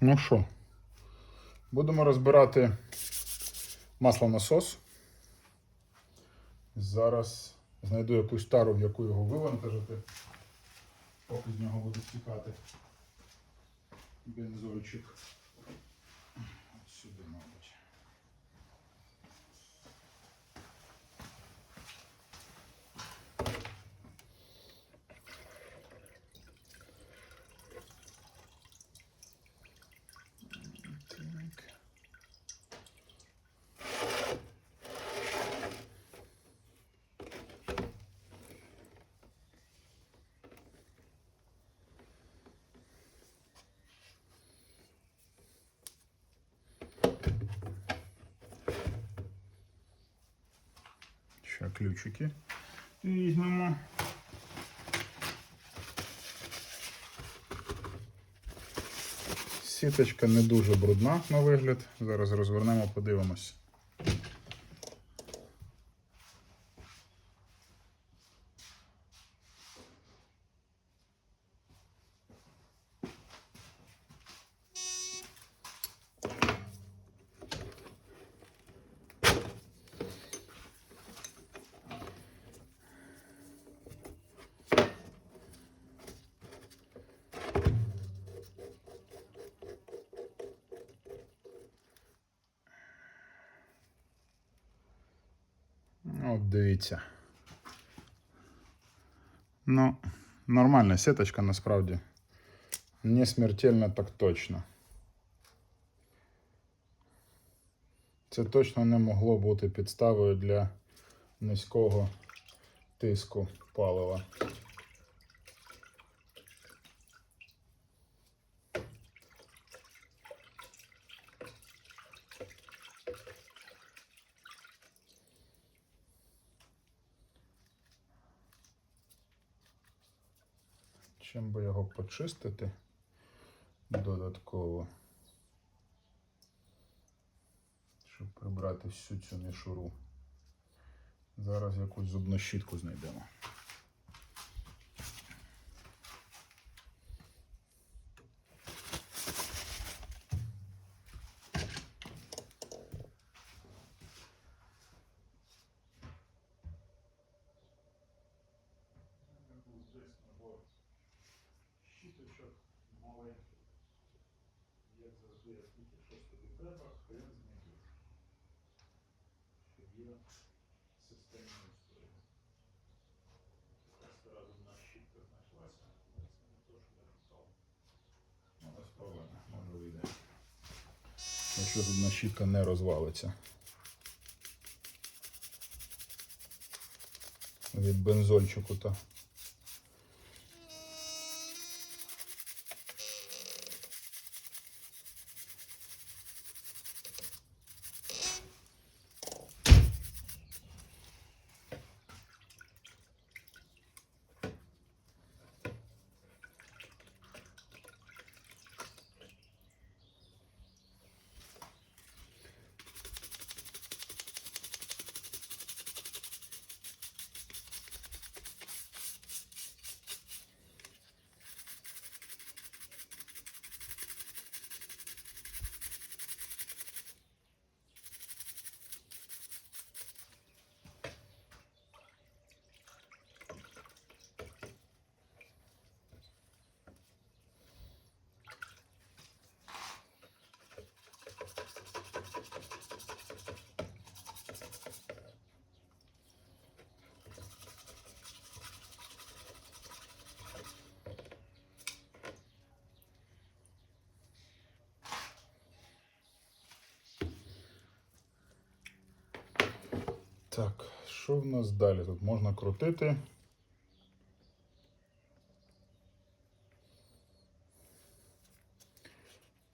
Ну що, будемо розбирати маслонасос. Зараз знайду якусь тару, в яку його вивантажити. Поки з нього буде стікати бензольчик. Сюди, мабуть. Так. Ще ключики візьмемо. Сіточка не дуже брудна на вигляд. Зараз розвернемо, подивимось. От дивіться. Ну, нормальна сіточка насправді. Не смертельно так точно. Це точно не могло бути підставою для низького тиску палива. Чим би його почистити додатково, щоб прибрати всю цю мішуру. Зараз якусь зубну щітку знайдемо. щіточок маленьких. Як завжди, як тільки щось тобі треба, хрен знайдеш. Що є системна історія. Така стара зубна щітка знайшлася, але це не те, що я шукав. Ну, але спробуємо, може вийде. Якщо зубна щітка не розвалиться. Від бензольчику то. Так, що в нас далі? Тут можна крутити.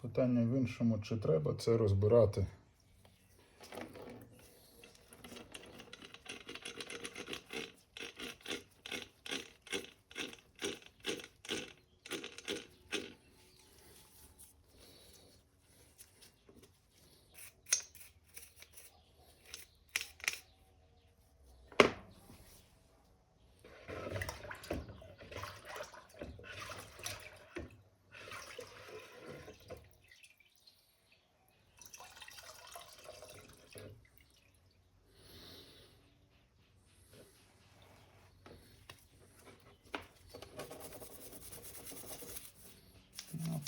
Питання в іншому, чи треба це розбирати.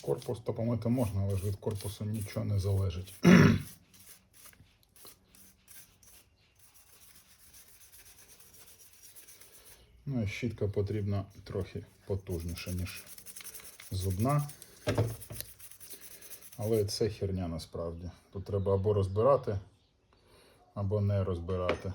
Корпус то помити можна, але ж від корпусу нічого не залежить. Ну і щітка потрібна трохи потужніша, ніж зубна. Але це херня насправді. Тут треба або розбирати, або не розбирати.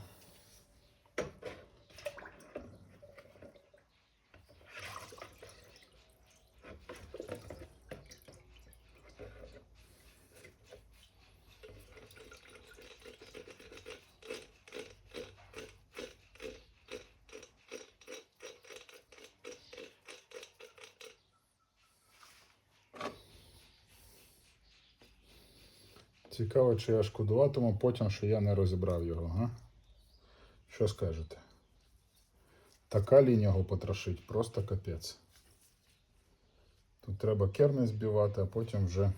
Чи я шкодуватиму потім, що я не розібрав його, га? Що скажете? Така лінія його потрошить, просто капець. Тут треба керни збивати, а потім вже.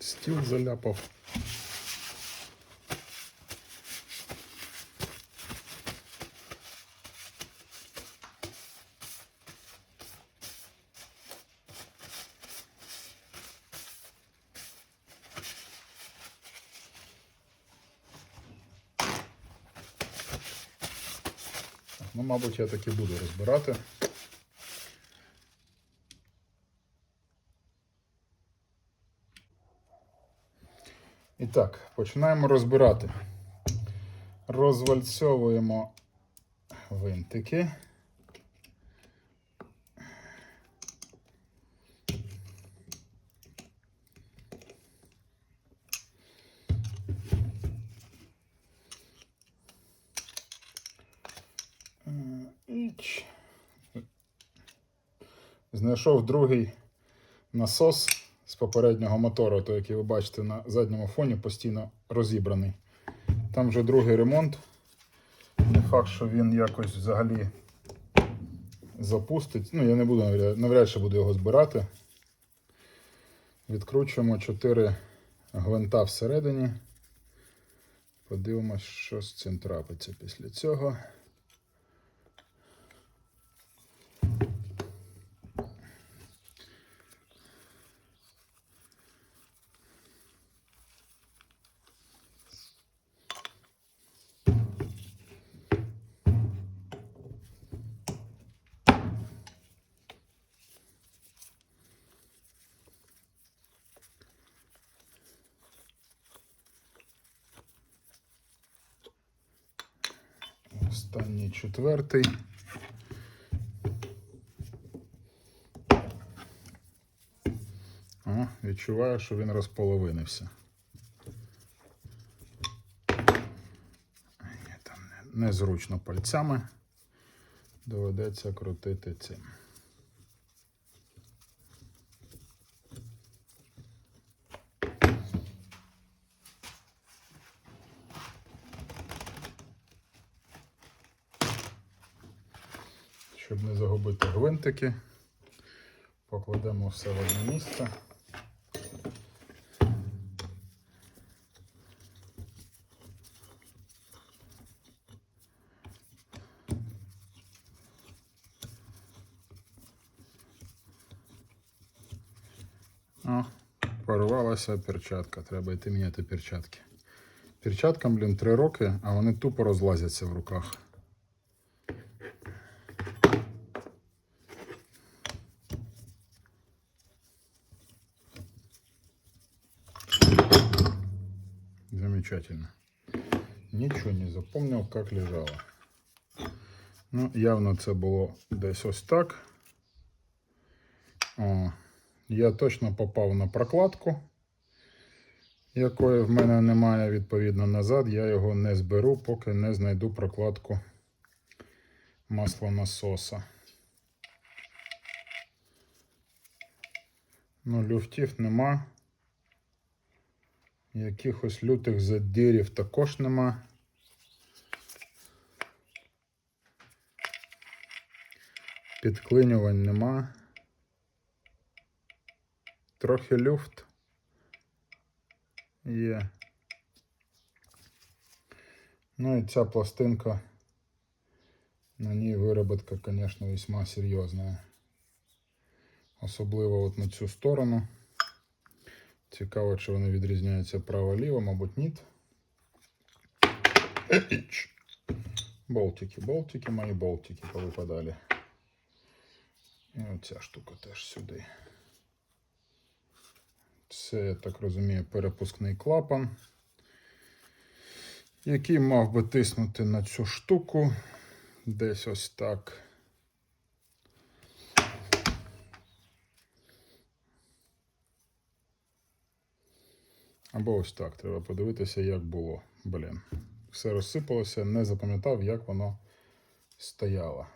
Стіл заляпав. Мабуть, я таки буду розбирати. І так, починаємо розбирати. Розвальцьовуємо винтики. Знайшов другий насос з попереднього мотору, той, який ви бачите на задньому фоні, постійно розібраний. Там вже другий ремонт. Не факт, що він якось взагалі запустить. Ну, я не буду навряд- чи буду його збирати. Відкручуємо 4 гвинта всередині. Подивимось, що з цим трапиться після цього. Четвертий. О, відчуваю, що він розполовинився. Там незручно пальцями. Доведеться крутити цим. Щоб не загубити гвинтики, покладемо все в одне місце. О, порвалася перчатка. Треба йти міняти перчатки. Перчаткам, блін, три роки, а вони тупо розлазяться в руках. Замечательно. Нічого не запомнив, як лежало. Ну, явно це було десь ось так. О, я точно попав на прокладку, якої в мене немає, відповідно, назад. Я його не зберу, поки не знайду прокладку маслонасоса. Ну, люфтів нема. Якихось лютих задірів також нема. Підклинювань нема. Трохи люфт є. Ну і ця пластинка, на ній вироботка, звісно, весьма серйозна. Особливо от на цю сторону. Цікаво, чи вони відрізняються право-ліво, мабуть, ні. Болтики, болтики, мої болтики повипадали. І оця штука теж сюди. Це, я так розумію, перепускний клапан, який мав би тиснути на цю штуку. Десь ось так. Або ось так. Треба подивитися, як було. Блін. Все розсипалося, не запам'ятав, як воно стояло.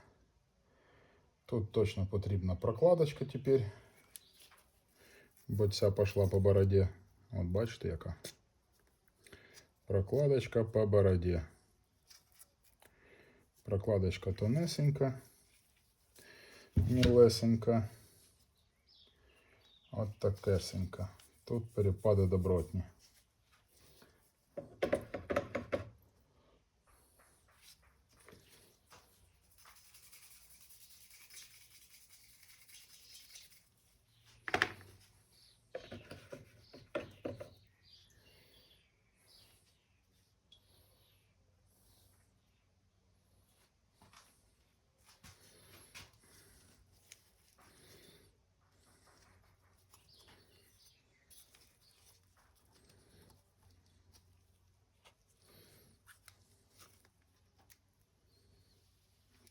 Тут точно потрібна прокладочка тепер. Бо ця пішла по бороді. От бачите, яка. Прокладочка по бороді. Прокладочка тонесенька. Мілесенька. От такесенька. Тут перепади добротні.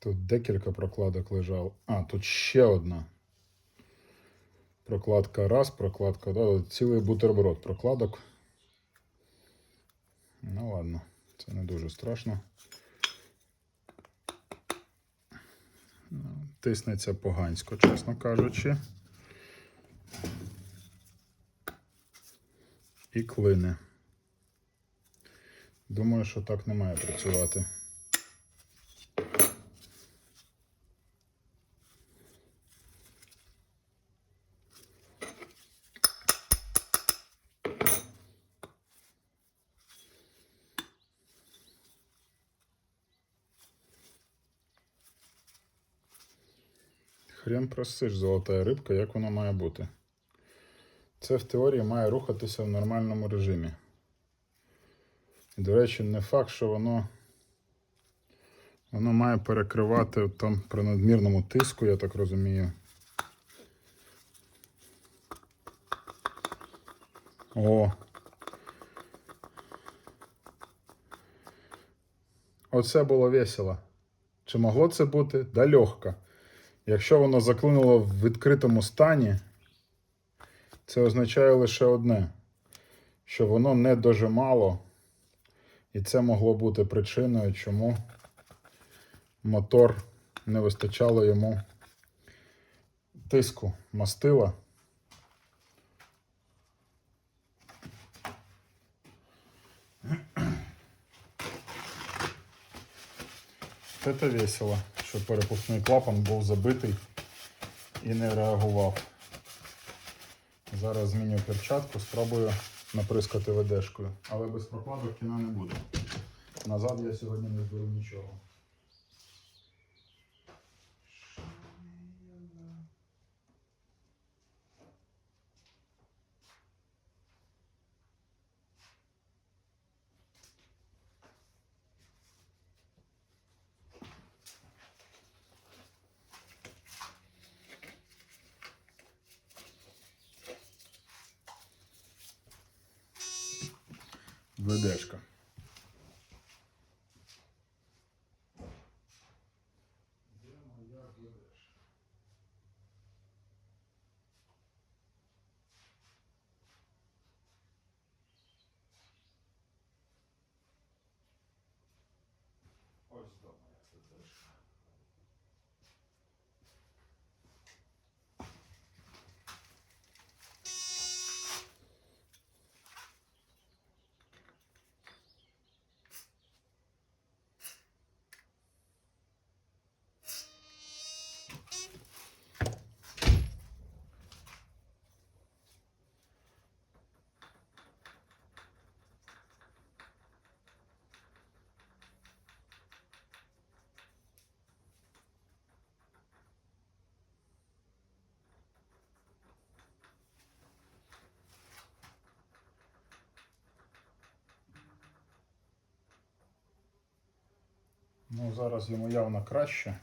Тут декілька прокладок лежало. А, тут ще одна. Прокладка раз, прокладка два. Цілий бутерброд прокладок. Ну ладно, це не дуже страшно. Тиснеться погансько, чесно кажучи. І клине. Думаю, що так не має працювати. Хрен просиш, золота рибка, як воно має бути. Це в теорії має рухатися в нормальному режимі. І, до речі, не факт, що воно, воно має перекривати там при надмірному тиску, я так розумію. О. Оце було весело. Чи могло це бути? Да легко. Якщо воно заклинуло в відкритому стані, це означає лише одне, що воно не дожимало, і це могло бути причиною, чому мотор не вистачало йому тиску мастила. Це весело, що перепускний клапан був забитий і не реагував. Зараз зміню перчатку, спробую наприскати ведешкою. Але без прокладок кіна не буде. Назад я сьогодні не зберу нічого. Ось Ну, зараз йому явно краще.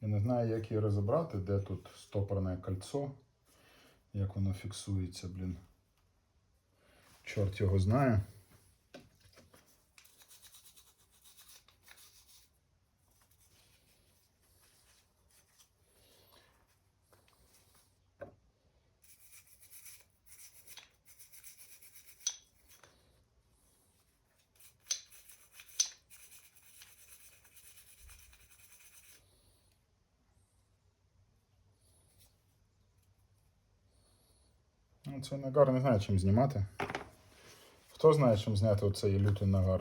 Я не знаю, як її розібрати, де тут стопорне кольцо, як воно фіксується, блін. Чорт його знає. Ну, цей нагар не знаю, чим знімати. Хто знає, чим зняти оцей лютий нагар?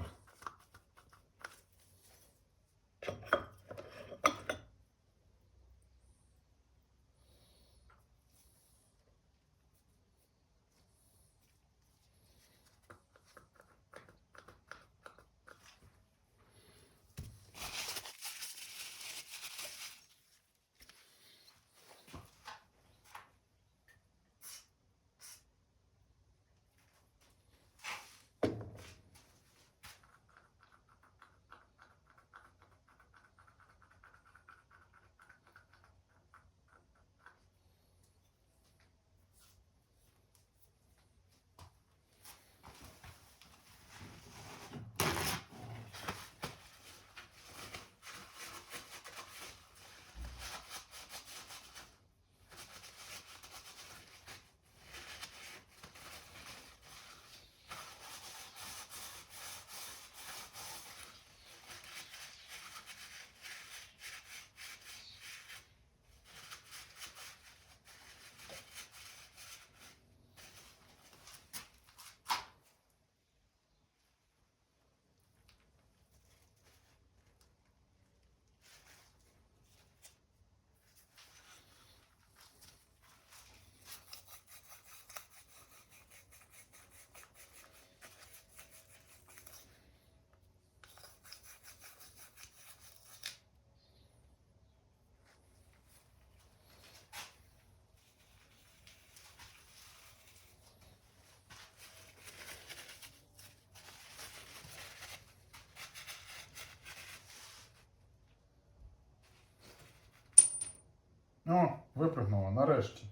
О, випрыгнула, нарешті.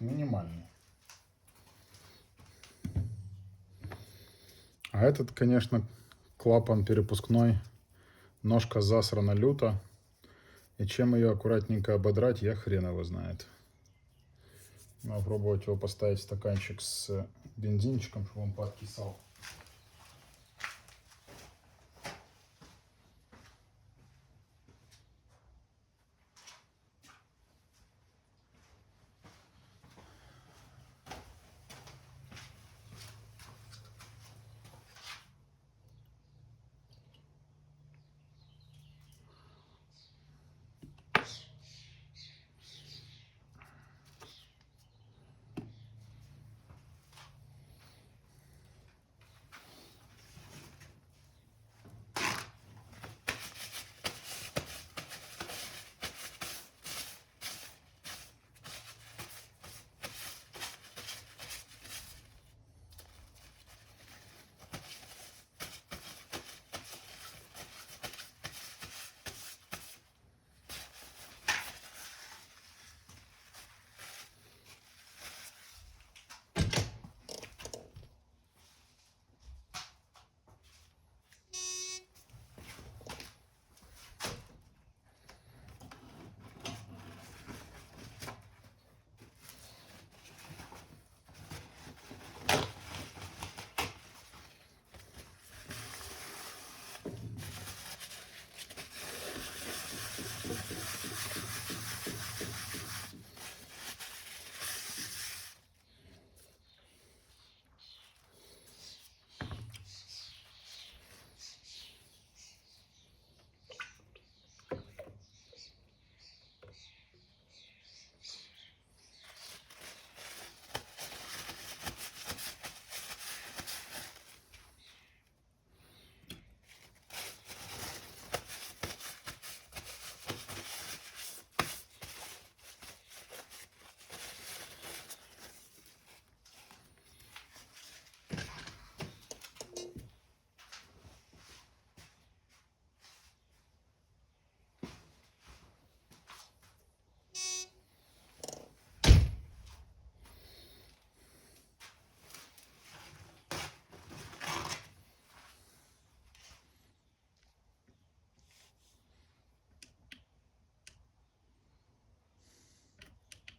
Минимальный. А этот, конечно, клапан перепускной, ножка засрана люто. И чем ее аккуратненько ободрать, я хрен его знает. Надо пробовать его поставить в стаканчик с бензинчиком, чтобы он подкисал.